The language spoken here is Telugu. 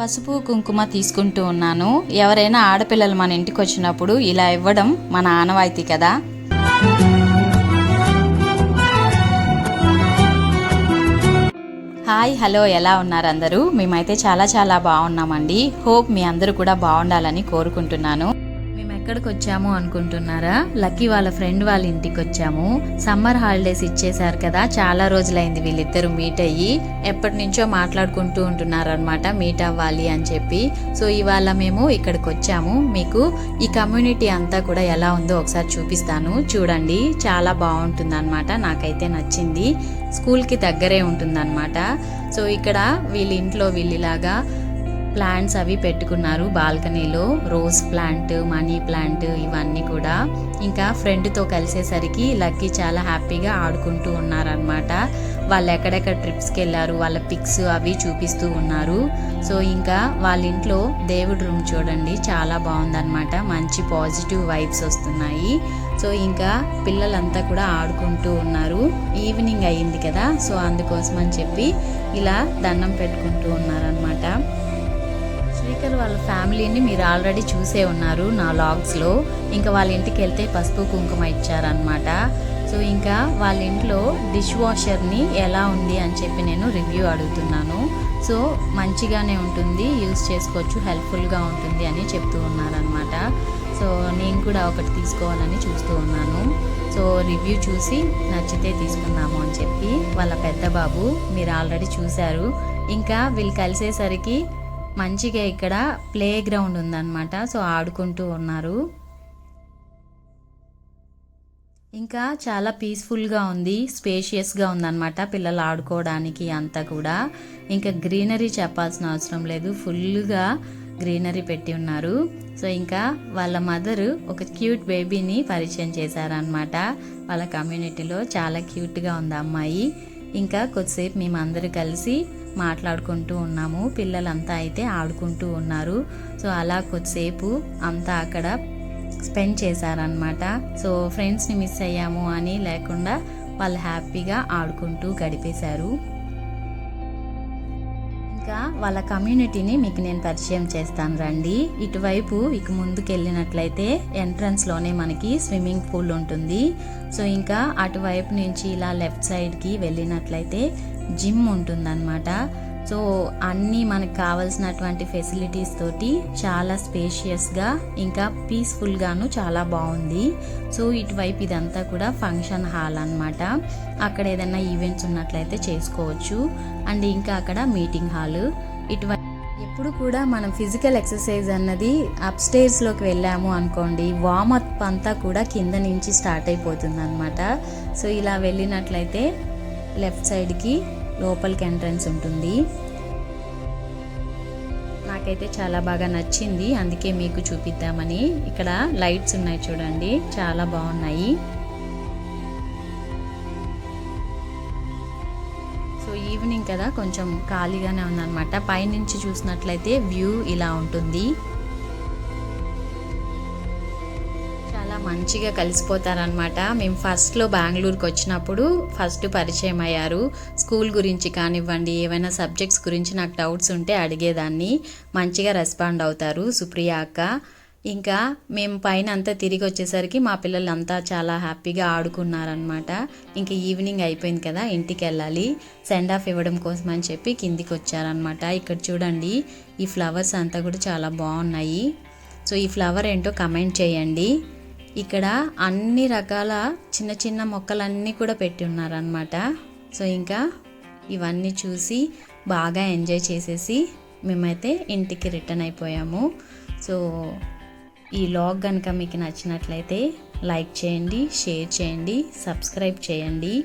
పసుపు కుంకుమ తీసుకుంటూ ఉన్నాను. ఎవరైనా ఆడపిల్లలు మన ఇంటికి వచ్చినప్పుడు ఇలా ఇవ్వడం మన ఆనవాయితీ కదా? హాయ్ హలో ఎలా ఉన్నారు అందరూ? మేమైతే చాలా చాలా బాగున్నామండి. హోప్ మీ అందరూ కూడా బాగుండాలని కోరుకుంటున్నాను. ఎక్కడికి వచ్చాము అనుకుంటున్నారా? లక్కీ వాళ్ళ ఫ్రెండ్ వాళ్ళ ఇంటికి వచ్చాము సమ్మర్ హాలిడేస్ ఇచ్చేశారు కదా చాలా రోజులైంది వీళ్ళిద్దరూ మీట్ అయ్యి. ఎప్పటి నుంచో మాట్లాడుకుంటూ ఉంటున్నారు అనమాట మీట్ అవ్వాలి అని చెప్పి. సో ఇవాళ మేము ఇక్కడికి వచ్చాము మీకు ఈ కమ్యూనిటీ అంతా కూడా ఎలా ఉందో ఒకసారి చూపిస్తాను. చూడండి చాలా బాగుంటుంది అనమాట నాకైతే నచ్చింది. స్కూల్కి దగ్గరే ఉంటుందన్నమాట. సో ఇక్కడ వీళ్ళ ఇంట్లో వీళ్ళిలాగా ప్లాంట్స్ అవి పెట్టుకున్నారు. బాల్కనీలో రోజ్ ప్లాంట్ మనీ ప్లాంట్ ఇవన్నీ కూడా. ఇంకా ఫ్రెండ్తో కలిసేసరికి లక్కీ చాలా హ్యాపీగా ఆడుకుంటూ ఉన్నారనమాట వాళ్ళు ఎక్కడెక్కడ ట్రిప్స్కి వెళ్ళారు వాళ్ళ పిక్స్ అవి చూపిస్తూ ఉన్నారు. సో ఇంకా వాళ్ళ ఇంట్లో దేవుడి రూమ్ చూడండి చాలా బాగుందన్నమాట. మంచి పాజిటివ్ వైబ్స్ వస్తున్నాయి. సో ఇంకా పిల్లలంతా కూడా ఆడుకుంటూ ఉన్నారు. ఈవినింగ్ అయ్యింది కదా సో అందుకోసం అని చెప్పి ఇలా దండం పెట్టుకుంటూ ఉన్నారనమాట అసలు వాళ్ళ ఫ్యామిలీని మీరు ఆల్రెడీ చూసే ఉన్నారు నా లాగ్స్లో. ఇంకా వాళ్ళ ఇంటికి వెళ్తే పసుపు కుంకుమ ఇచ్చారనమాట సో ఇంకా వాళ్ళ ఇంట్లో డిష్ వాషర్ని ఎలా ఉంది అని చెప్పి నేను రివ్యూ అడుగుతున్నాను. సో మంచిగానే ఉంటుంది యూస్ చేసుకోవచ్చు హెల్ప్ఫుల్గా ఉంటుంది అని చెప్తూ ఉన్నారనమాట సో నేను కూడా ఒకటి తీసుకోవాలని చూస్తూ ఉన్నాను. సో రివ్యూ చూసి నచ్చితే తీసుకుందాము అని చెప్పి వాళ్ళ పెద్ద బాబు మీరు ఆల్రెడీ చూశారు. ఇంకా వీళ్ళు కలిసేసరికి మంచిగా ఇక్కడ ప్లే గ్రౌండ్ ఉందన్నమాట. సో ఆడుకుంటూ ఉన్నారు. ఇంకా చాలా పీస్ఫుల్గా ఉంది స్పేషియస్గా ఉందన్నమాట పిల్లలు ఆడుకోవడానికి అంతా కూడా. ఇంకా గ్రీనరీ చెప్పాల్సిన అవసరం లేదు ఫుల్గా గ్రీనరీ పెట్టి ఉన్నారు. సో ఇంకా వాళ్ళ మదరు ఒక క్యూట్ బేబీని పరిచయం చేశారనమాట వాళ్ళ కమ్యూనిటీలో చాలా క్యూట్గా ఉంది అమ్మాయి. ఇంకా కొద్దిసేపు మేమందరూ కలిసి మాట్లాడుకుంటూ ఉన్నాము. పిల్లలంతా అయితే ఆడుకుంటూ ఉన్నారు. సో అలా కొద్దిసేపు అంతా అక్కడ స్పెండ్ చేశారనమాట సో ఫ్రెండ్స్ని మిస్ అయ్యాము అని లేకుండా వాళ్ళు హ్యాపీగా ఆడుకుంటూ గడిపేశారు. ఇంకా వాళ్ళ కమ్యూనిటీని మీకు నేను పరిచయం చేస్తాను రండి. ఇటువైపు ఇక ముందుకు వెళ్ళినట్లయితే ఎంట్రన్స్లోనే మనకి స్విమ్మింగ్ పూల్ ఉంటుంది. సో ఇంకా అటువైపు నుంచి ఇలా లెఫ్ట్ సైడ్కి వెళ్ళినట్లయితే జిమ్ ఉంటుందన్నమాట. సో అన్నీ మనకు కావాల్సినటువంటి ఫెసిలిటీస్ తోటి చాలా స్పేషియస్గా ఇంకా పీస్ఫుల్గాను చాలా బాగుంది. సో ఇటువైపు ఇదంతా కూడా ఫంక్షన్ హాల్ అన్నమాట. అక్కడ ఏదైనా ఈవెంట్స్ ఉన్నట్లయితే చేసుకోవచ్చు. అండ్ ఇంకా అక్కడ మీటింగ్ హాల్ ఇటువైపు ఎప్పుడు కూడా మనం ఫిజికల్ ఎక్సర్సైజ్ అన్నది అప్ స్టేర్స్లోకి వెళ్ళాము అనుకోండి వామప్ అంతా కూడా కింద నుంచి స్టార్ట్ అయిపోతుంది అనమాట సో ఇలా వెళ్ళినట్లయితే లెఫ్ట్ సైడ్కి లోపలికి ఎంట్రన్స్ ఉంటుంది. నాకైతే చాలా బాగా నచ్చింది. అందుకే మీకు చూపిద్దామని. ఇక్కడ లైట్స్ ఉన్నాయి చూడండి. చాలా బాగున్నాయి. సో ఈవినింగ్ కదా కొంచెం ఖాళీగానే ఉందన్నమాట. పైనుంచి చూసినట్లయితే వ్యూ ఇలా ఉంటుంది. మంచిగా కలిసిపోతారనమాట మేము ఫస్ట్లో బెంగళూరుకి వచ్చినప్పుడు ఫస్ట్ పరిచయం అయ్యారు. స్కూల్ గురించి కానివ్వండి ఏమైనా సబ్జెక్ట్స్ గురించి నాకు డౌట్స్ ఉంటే అడిగేదాన్ని. మంచిగా రెస్పాండ్ అవుతారు సుప్రియ అక్క. ఇంకా మేము పైన అంతా తిరిగి వచ్చేసరికి మా పిల్లలు అంతా చాలా హ్యాపీగా ఆడుకున్నారనమాట ఇంకా ఈవినింగ్ అయిపోయింది కదా ఇంటికి వెళ్ళాలి. సెండ్ ఆఫ్ ఇవ్వడం కోసం అని చెప్పి కిందికి వచ్చారనమాట ఇక్కడ చూడండి ఈ ఫ్లవర్స్ అంతా కూడా చాలా బాగున్నాయి. సో ఈ ఫ్లవర్ ఏంటో కమెంట్ చేయండి. ఇక్కడ అన్ని రకాల చిన్న చిన్న మొక్కలన్నీ కూడా పెట్టి ఉన్నారనమాట సో ఇంకా ఇవన్నీ చూసి బాగా ఎంజాయ్ చేసేసి మేమైతే ఇంటికి రిటర్న్ అయిపోయాము. సో ఈ లాగ్ కనుక మీకు నచ్చినట్లయితే లైక్ చేయండి షేర్ చేయండి సబ్స్క్రైబ్ చేయండి.